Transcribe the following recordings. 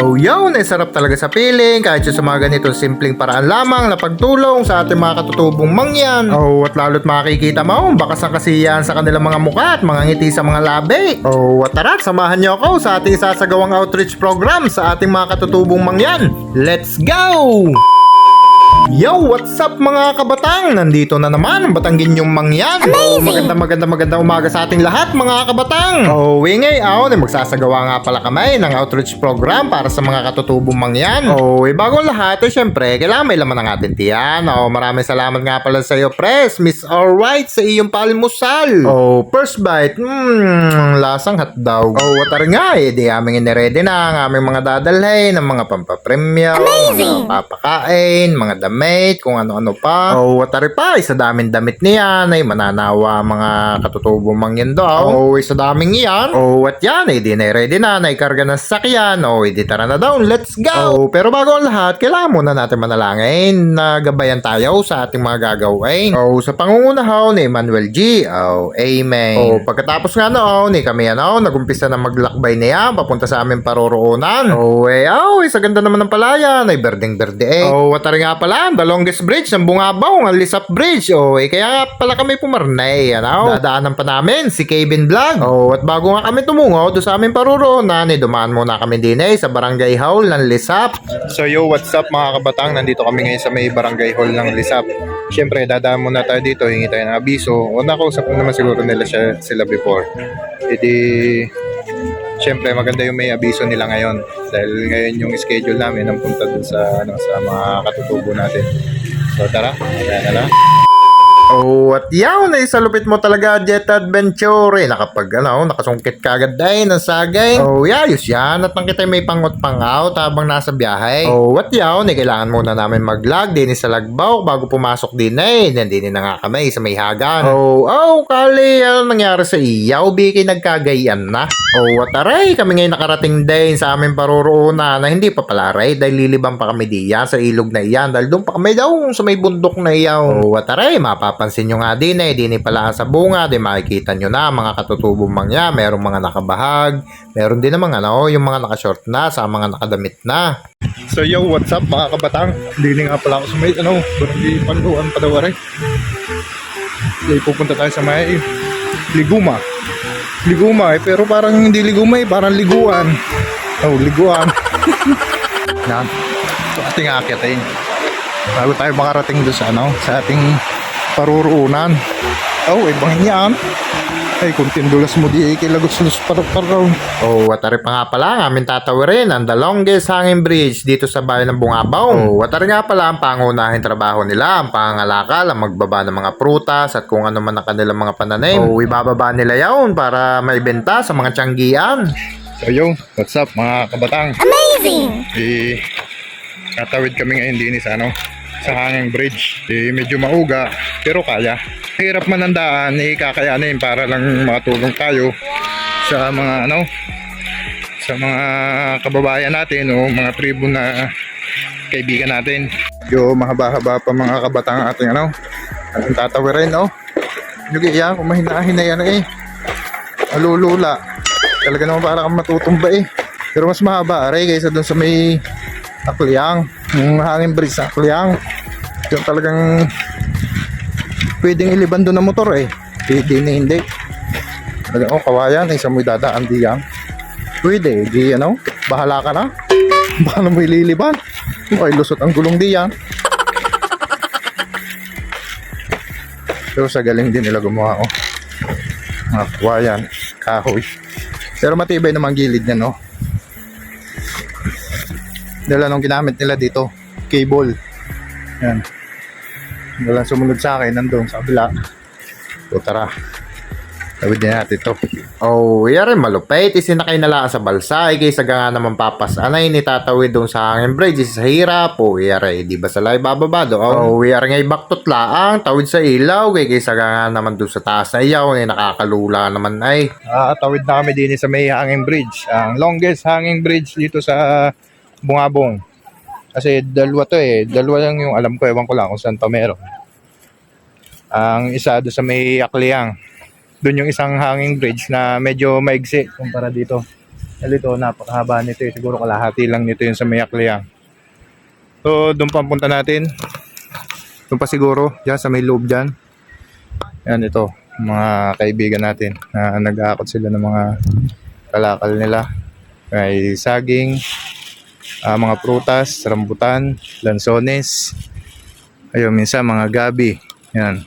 Oh yun, ay sarap talaga sa piling kahit sa mga ganitong simpleng paraan lamang na pagtulong sa ating mga katutubong mangyan. Oh, at lalo't makikita mo ang bakas ng kasiyahan sa kanilang mga mukha at mga ngiti sa mga labi. Oh, at tara, samahan niyo ako sa ating sasagawang outreach program sa ating mga katutubong mangyan. Let's go! Yo, what's up mga kabatang? Nandito na naman ang Batangginyong Mangyan. Oh, maganda maganda maganda umaga sa ating lahat mga kabatang. Oh, wingay aw, na magsasagawa nga pala kami ng outreach program para sa mga katutubong mangyan. Oh, eh, bago lahat, eh, syempre, kailangan may laman ng ating tiyan. Oh, maraming salamat nga pala sa iyo, Pres. Miss Alright sa iyong palmusal. Oh, first bite, hmm, lasang hotdog. Oh, watar nga eh, di aming iniready na ang aming mga dadalhin ng mga pampapremyo, mga papakain, mga damit, kung ano-ano pa. Oh, watari pa, isa daming damit niyan ay mananawa mga katutubong mangyan daw. Oh, isa daming iyan. Oh, at yan, eh, di na ready na, naikarga ng sasakyan. Oh, di tara na daw, let's go! Oh, pero bago ang lahat, kailangan muna natin manalangin na gabayan tayo sa ating mga gagawin. Oh, sa pangungunahaw ni Emmanuel G. Oh, amen. Oh, pagkatapos nga noon, eh, kami ano, nagumpisa na maglakbay niya papunta sa aming paroroonan. Oh, eh, oh, eh, sa ganda naman ng palayan, ay berdeng-berde eh. Oh, watari nga pala, the longest bridge ng Bungabaw, ang Lisap Bridge. Oh, eh, kaya pala kami pumarnay, ano? Dadaanan pa namin si Kevin Vlog. Oh, at bago nga kami tumungo doon sa aming paruroonan, eh, dumaan muna kami din eh, sa Barangay Hall ng Lisap. So yo, what's up mga kabatang? Nandito kami ngayon sa may Barangay Hall ng Lisap. Siyempre, dadaan muna tayo dito, hingi tayo ng abiso. O nakausap naman siguro nila siya, sila before. E di, Siyempre, maganda yung may abiso nila ngayon. Dahil ngayon yung schedule namin ang punta dun sa, ano, sa mga katutubo natin. So tara, kaya na lang. Oh, at yaw na sa lupit mo talaga, Jet Adventure. Eh, nakapag, ano, nakasungkit ka agad dahil ng sagay. Oh, yayos yan. At nang kita may pangot pang out habang nasa biyahe. Oh, at yaw, na kailangan muna namin mag-lag din sa Lagbaw bago pumasok din eh. Nandini na nga kami sa may hagan. Oh, oh, kali, ano nangyari sa iyaw? Biki nagkagayan na. Oh, at aray, kami ngayon nakarating din sa aming paruroonan na hindi pa pala aray dahil lilibang pa kami diyan sa ilog na iyan dahil doon pa kami daw sa may bundok na iyaw. Oh, at aray, mapapansin nyo nga din eh, di ni pala sa bunga, di makikita nyo na mga katutubong mangya, merong mga nakabahag, meron din namang ano, yung mga nakashort na sa mga nakadamit na. So yo, what's up mga kabatang? Hindi nga pala ako sa may, ano, barangay panluan pa daw aray. Hindi pupunta tayo sa may Liguma. Liguma eh, pero parang hindi liguma eh, parang liguan. Oh, liguan. Yan. So, ating akitin. Bago tayo makarating doon sa ano, sa ating paruroonan. Oh, ibang yan. Ay, kung tindulas mo di kilagos sulus parang Oh, watari pa nga pala ang aming tatawirin ang the longest hanging bridge dito sa bayan ng Bungabaw. Oh, watari nga pala ang pangunahing trabaho nila, ang pangangalakal, ang magbaba ng mga prutas at kung ano man ang kanilang mga pananim. Oh, ibababa nila yaon para maibenta sa mga tiyanggian. So yo, what's up mga kabatang? Amazing! Eh, tatawid kami ngayon din sa ano, sa hanging bridge. Eh, medyo mauga, pero kaya. Hirap man ang daan, eh, kakayanin para lang makatulong tayo sa mga ano, sa mga kababayan natin o mga tribo na kaibigan natin. Yo, mahaba-haba pa mga kabatang ating ano, ating tatawirin, no? Yung iya, kung mahinahin na yan eh. Alulula. Talaga naman para kang matutumba eh. Pero mas mahaba, aray, kaysa dun sa may Akliang. Yung hangin bridge sa Akliang. Yung talagang pwedeng iliban doon ng motor eh. Pwede na hindi. Talaga, oh, kawayan. Isa mo dadaan diyan. Pwede. Di, ano, bahala ka na. Baka na mo ililiban. Ay, lusot ang gulong diyan. Pero sa galing din nila gumawa, oh. Mga kawayan. Kahoy. Pero matibay naman gilid niya, no? Dala nung ginamit nila dito, cable. Yan. Dala sumunod sa akin, nandun sa kabila. So tara. Tawid din natin ito. Oh, yari malupit. Isinakay na lang sa balsa. Ay kaysa nga naman papas. Anay ni tatawid doon sa hangin bridge. Sa hirap. Oh, yari. Di ba sa live bababa doon? Oh, yari nga baktot laang. Tawid sa ilaw. Kay kaysa nga naman doon sa taas na iyaw. Ay nakakalula naman ay. Ah, tawid na kami din sa may hanging bridge. Ang longest hanging bridge dito sa Bungabong. Kasi dalawa to eh. Dalawa lang yung alam ko. Ewan ko lang kung saan pa meron. Ang isa doon sa may Akliang. Doon yung isang hanging bridge na medyo maigsi kumpara dito. Dahil ito, napakahaba nito eh. Siguro kalahati lang nito yung sa Mayakliang. So, doon pa punta natin. Doon pa siguro, dyan sa may loob dyan. Yan ito, mga kaibigan natin na nag-aakot sila ng mga kalakal nila. May saging, ah, mga prutas, rambutan, lansones. Ayun, minsan mga gabi. Yan.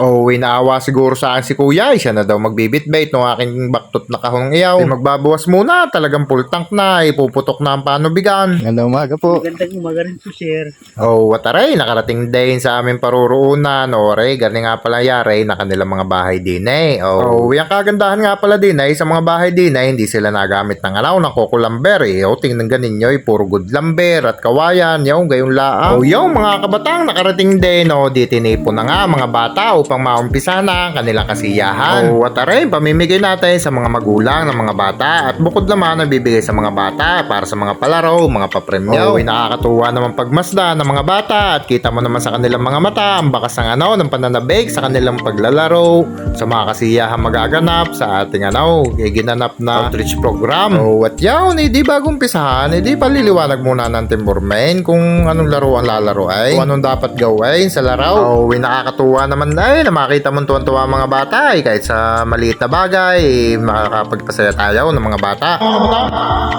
Oh, inaawa siguro sa akin si Kuya. Siya na daw magbibitbait ng aking baktot na kahong iyaw. Eh, magbabawas muna. Talagang full tank na. Ipuputok na ang panubigan. Ganda umaga po. Magandang umaga rin po, sir. Oh, wataray, nakarating din sa aming paruroonan. Ore, gani nga pala yari na kanilang mga bahay din eh. Oh, yung kagandahan nga pala din eh, sa mga bahay din eh, hindi sila nagamit ng alaw ng coco lumber eh. Oh, tingnan ganin nyo, eh, puro good lumber at kawayan, yung gayong laang. Oh, yung mga kabatang nakarating din, oh, di tinipo na nga mga bata upang maumpisa na ang kanilang kasiyahan. Oh, wataray, pamimigay natin sa mga magulang ng mga bata at bukod naman nabibigay sa mga bata para sa mga palaro, mga papremyo. Oh, nakakatuwa naman pagmasda ng mga bata at kita mo naman sa kanilang mga mata ang bakas ng ano, ng pananabik sa kanilang paglalaro, sa mga kasiyahan magaganap sa ating ano, ginanap na outreach program. Oh, at yun, eh, di bagong pisahan, eh, di paliliwanag muna ng Timberman kung anong laro ang lalaro ay, kung anong dapat gawin sa laro. Oh, eh, nakakatuwa naman ay na makita mo tuwan-tuwa mga bata eh, kahit sa maliit na bagay, eh, makakapagpasaya tayo ng mga bata. Mga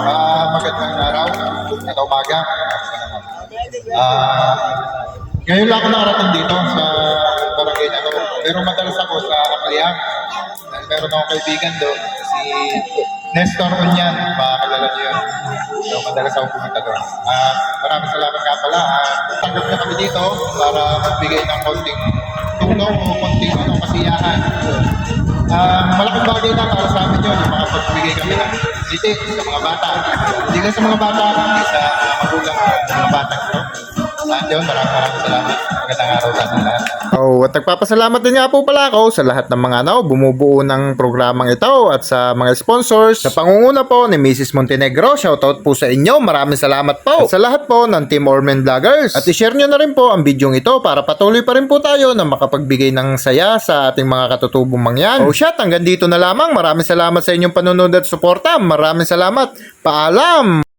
Ah, magandang araw, at umaga. Ah, ngayon lang ako nakarating dito sa barangay na to. Pero madalas ako sa. Dahil meron akong kaibigan doon, si Nestor Unyan, makakilala niyo yun. So madalas ako pumunta doon. Ah, maraming salamat nga pala. Ah, tanggap niya kami dito para magbigay ng konting tulong o konting ano, kasiyahan. Ah, malaking bagay na para sa amin yun, yung mga pagbigay kami ng litik sa mga bata. Hindi lang sa mga bata, sa magulang ng mga bata. No? At yun, maraming maraming salamat. Magandang araw sa ating. Oh, at nagpapasalamat din nga po pala ako sa lahat ng mga ano, bumubuo ng programang ito at sa mga sponsors. Sa pangunguna po ni Mrs. Montenegro, shoutout po sa inyo. Maraming salamat po. At sa lahat po ng Team Ormen Vloggers. At i-share nyo na rin po ang video ito para patuloy pa rin po tayo na makapagbigay ng saya sa ating mga katutubong mangyan. Oh shit, hanggang dito na lamang. Maraming salamat sa inyong panunod at suporta. Maraming salamat. Paalam!